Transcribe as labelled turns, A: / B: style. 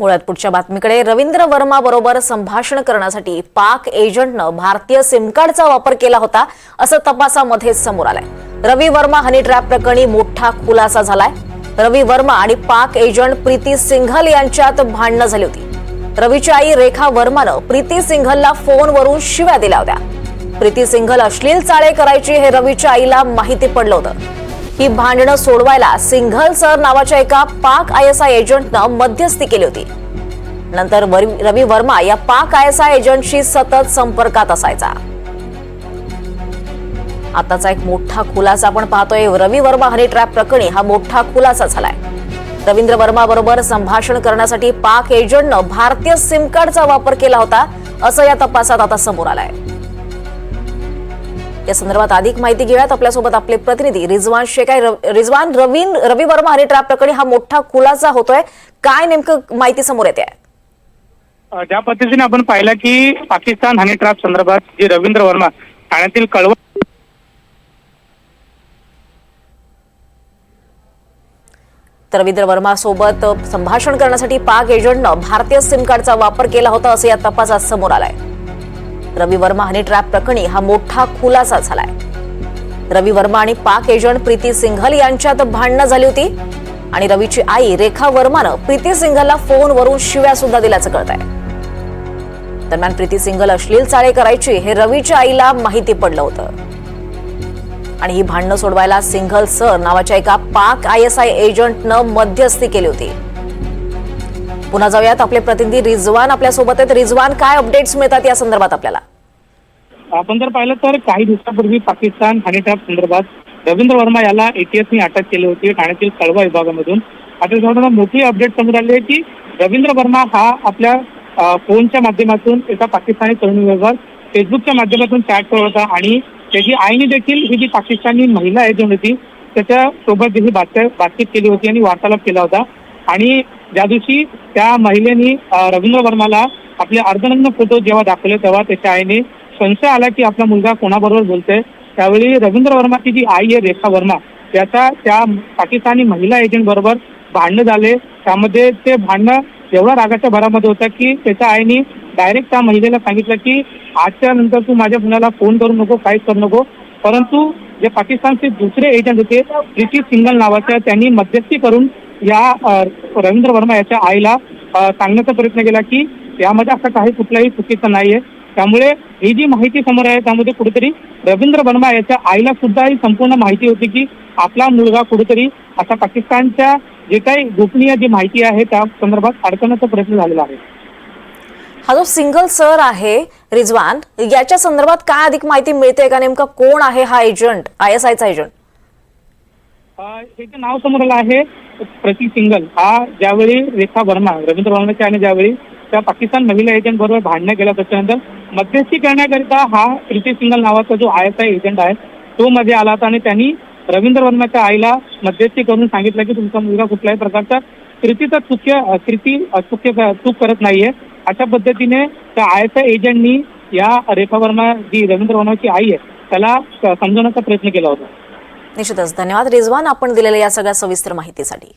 A: मुळात पुढच्या बातमीकडे रवींद्र वर्मा बरोबर संभाषण करण्यासाठी पाक एजंटनं भारतीय सिम कार्डचा वापर केला होता असं तपासामध्ये समोर आलंय. रवी वर्मा हनी ट्रॅप प्रकरणी मोठा खुलासा झालाय. रवी वर्मा आणि पाक एजंट प्रीती सिंघल यांच्यात भांडणं झाली होती. रवीची आई रेखा वर्मानं प्रीती सिंघलला फोनवरून शिव्या दिल्या होत्या. प्रीती सिंघल अश्लील चाळे करायची हे रवीच्या आईला माहिती पडलं होतं. ही भांडणं सोडवायला सिंघल सर नावाच्या एका पाक आय एस आय एजंटनं मध्यस्थी केली होती. नंतर रवी वर्मा या पाक आय एस आय एजंटशी सतत संपर्कात असायचा. आताचा एक मोठा खुलासा आपण पाहतोय. रवी वर्मा हनी ट्रॅप प्रकरणी हा मोठा खुलासा झालाय. रवींद्र वर्मा बरोबर संभाषण करण्यासाठी पाक एजंटनं भारतीय सिम कार्डचा वापर केला होता असं या तपासात आता समोर आलाय. या संदर्भात अधिक माहिती घेऊयात. आपल्यासोबत आपले प्रतिनिधी रिजवान शेख आहे रिजवान रवीन रवी वर्मा हनी ट्रॅप प्रकरणी हा मोठा खुलासा होतोय. काय नेमकं माहिती समोर येते?
B: ज्या पद्धतीने आपण पाहिलं की पाकिस्तान हनी ट्रॅप संदर्भात जे रवींद्र वर्मा ठाण्यातील कळवण
A: तर रवींद्र वर्मा सोबत संभाषण करण्यासाठी पाक एजंटनं भारतीय सिम कार्डचा वापर केला होता असं या तपासात समोर आलंय. रवी वर्मा हनी ट्रॅप प्रकरणी हा मोठा खुलासा झालाय. रवी वर्मा आणि पाक एजंट प्रीती सिंघल यांच्यात भांडणं झाली होती आणि रवीची आई रेखा वर्मानं प्रीती सिंघलला फोनवरून शिव्या सुद्धा दिल्याचं कळत आहे दरम्यान प्रीती सिंघल अश्लील चाळे करायची हे रवीच्या आईला माहिती पडलं होतं. आणि ही भांडणं सोडवायला सिंघल सर नावाच्या एका पाक आय एस आय एजंटनं मध्यस्थी केली होती. पुन्हा जाऊयात आपले प्रतिनिधी रिजवान आपल्यासोबत आहेत. रिजवान काय अपडेट्स मिळतात या संदर्भात आपल्याला?
B: आपण जर पाहिलं तर काही दिवसापूर्वी पाकिस्तान हनी ट्रॅप संदर्भात रवींद्र वर्मा याला एटीएसनी अटक केली होती ठाण्यातील कळवा विभागामधून. आता त्याच्यावर मोठी अपडेट समोर आली आहे की रवींद्र वर्मा हा आपल्या फोनच्या माध्यमातून एका पाकिस्तानी तरुणीबरोबर फेसबुकच्या माध्यमातून चॅट करत होता आणि त्याची आईने देखील ही जी पाकिस्तानी महिला एजंट होती त्याच्या सोबत देखील बातचीत बातचीत केली होती आणि वार्तालाप केला होता. आणि ज्या दिवशी त्या महिलेनी रवींद्र वर्माला आपले अर्धनग्न फोटो जेव्हा दाखवले तेव्हा त्याच्या आईने संशय आला की आपला मुलगा कोणाबरोबर बोलतोय? त्यावेळी रवींद्र वर्माची जी आई आहे रेखा वर्मा त्याचा त्या पाकिस्तानी महिला एजंट बरोबर भांडणं झाले. त्यामध्ये ते भांडणं एवढा रागाच्या भरामध्ये होतं की त्याच्या आईने डायरेक्ट त्या महिलेला सांगितलं की आजच्या नंतर तू माझ्या मुलाला फोन करू नको काहीच करू नको. परंतु जे पाकिस्तानचे दुसरे एजंट होते प्रीती सिंगल नावाच्या त्यांनी मध्यस्थी करून या रवींद्र वर्मा याच्या आईला सांगण्याचा प्रयत्न केला की यामध्ये असं काही कुठलाही चुकीचं नाहीये. त्यामुळे ही जी माहिती समोर आहे त्यामध्ये कुठेतरी रवींद्र वर्मा याच्या आईला सुद्धा ही संपूर्ण माहिती होती की आपला मुलगा कुठेतरी असा पाकिस्तानच्या जे काही गोपनीय जी माहिती आहे त्या संदर्भात अडकवण्याचा प्रयत्न झालेला आहे.
A: हा जो सिंगल सर आहे रिजवान याच्या संदर्भात काय अधिक माहिती मिळते? का नेमका कोण आहे हा एजंट आय एस आयचा एजंट?
B: नाव समोर आलं आहे प्रति सिंगल हा ज्यावेळी रेखा वर्मा रवींद्र वर्माच्या आणि ज्यावेळी त्या पाकिस्तान महिला एजंट बरोबर भांडणं केलं त्याच्यानंतर मध्यस्थी करण्याकरिता हा प्रीती सिंगल नावाचा जो आय एस आय एजंट आहे तो मध्ये आला होता आणि त्यांनी रवींद्र वर्माच्या आईला मध्यस्थी करून सांगितलं की तुमचा मुलगा कुठल्याही प्रकारचा कृतीचा चुक्य कृती चुक्य चूक करत नाहीये. अशा पद्धतीने त्या आय एस आय एजंटनी या रेखा वर्मा जी रवींद्र वर्माची आई आहे त्याला समजवण्याचा प्रयत्न केला होता.
A: निश्चितच. धन्यवाद रिजवान. आपण दिलेल्या या सगळ्या सविस्तर माहितीसाठी.